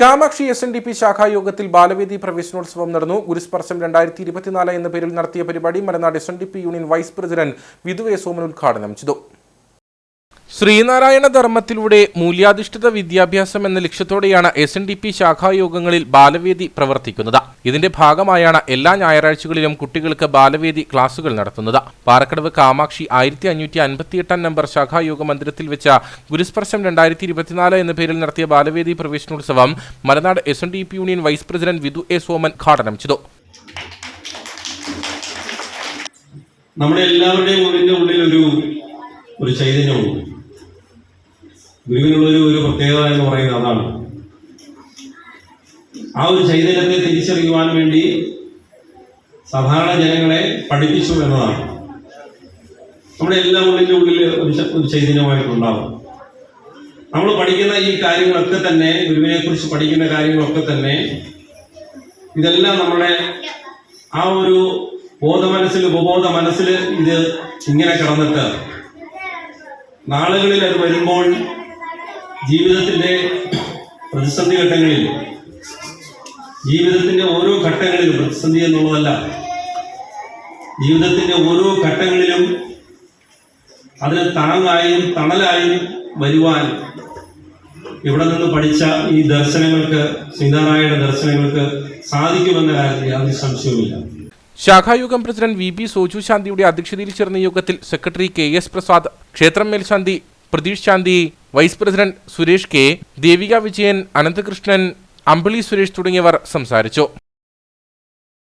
Kamakshi S N D P ശാഖായോഗത്തിൽ ബാലവേദി പ്രവേശനോത്സവം നടന്നു. ഗുരുസ്പർശം രണ്ടായിരത്തി ഇരുപത്തിനാല് എന്ന പേരിൽ നടത്തിയ പരിപാടി Malanad S N D P union vice president വിധുവേ Soman ഉദ്ഘാടനം ചെയ്തു. ശ്രീനാരായണ ധർമ്മത്തിലൂടെ മൂല്യാധിഷ്ഠിത വിദ്യാഭ്യാസം എന്ന ലക്ഷ്യത്തോടെയാണ് എസ് എൻ ഡി പി ശാഖായോഗങ്ങളിൽ ബാലവേദി പ്രവർത്തിക്കുന്നത്. ഇതിന്റെ ഭാഗമായാണ് എല്ലാ ഞായറാഴ്ചകളിലും കുട്ടികൾക്ക് ബാലവേദി ക്ലാസുകൾ നടത്തുന്നത്. പാറക്കടവ് കാമാക്ഷി ആയിരത്തി അഞ്ഞൂറ്റി അൻപത്തിയെട്ടാം നമ്പർ ശാഖായോഗ മന്ദിരത്തിൽ വെച്ച ഗുരുസ്പർശം രണ്ടായിരത്തി ഇരുപത്തിനാല് എന്ന പേരിൽ നടത്തിയ ബാലവേദി പ്രവേശനോത്സവം Malanad S N D P union vice president Vidhu A Soman ഉദ്ഘാടനം ചെയ്തു. നമ്മുടെ എല്ലാവരുടെയും ഉള്ളിൽ ഒരു ഒരു ചൈതന്യമുണ്ട്. ഗുരുവിനുള്ളൊരു ഒരു പ്രത്യേകത എന്ന് പറയുന്നത് അതാണ്. ആ ഒരു ചൈതന്യത്തെ തിരിച്ചറിയുവാൻ വേണ്ടി സാധാരണ ജനങ്ങളെ പഠിപ്പിച്ചു എന്നതാണ്. നമ്മുടെ എല്ലാ ഉള്ളിന്റെ ഉള്ളിൽ ഒരു ചൈതന്യമായിട്ടുണ്ടാവും. നമ്മൾ പഠിക്കുന്ന ഈ കാര്യങ്ങളൊക്കെ തന്നെ ഗുരുവിനെ കുറിച്ച് പഠിക്കുന്ന കാര്യങ്ങളൊക്കെ തന്നെ ഇതെല്ലാം നമ്മുടെ ആ ഒരു ബോധ മനസ്സിൽ ഉപബോധ മനസ്സിൽ ഇത് ഇങ്ങനെ കിടന്നിട്ട് നാളുകളിൽ അത് വരുമ്പോൾ ജീവിതത്തിന്റെ പ്രതിസന്ധി ഘട്ടങ്ങളിൽ ജീവിതത്തിന്റെ ഓരോ ഘട്ടങ്ങളിലും പ്രതിസന്ധി എന്നുള്ളതല്ല ജീവിതത്തിന്റെ ഓരോ ഘട്ടങ്ങളിലും അതിന് താങ്ങായും തണലായും വരുവാൻ ഇവിടെ നിന്ന് പഠിച്ച ഈ ദർശനങ്ങൾക്ക് ശ്രീനാരായണ ദർശനങ്ങൾക്ക് സാധിക്കുമെന്ന കാര്യത്തിൽ യാതൊരു സംശയവുമില്ല. ശാഖായുഗം പ്രസിഡന്റ് വി ബി സോജു ശാന്തിയുടെ അധ്യക്ഷതയിൽ ചേർന്ന യോഗത്തിൽ സെക്രട്ടറി കെ എസ് പ്രസാദ് ക്ഷേത്രം മേൽശാന്തി Pratheesh Santhi vice president Suresh K Devika Vijayan Ananthakrishnan Ambili Suresh തുടങ്ങിയവർ സംസാരിച്ചു.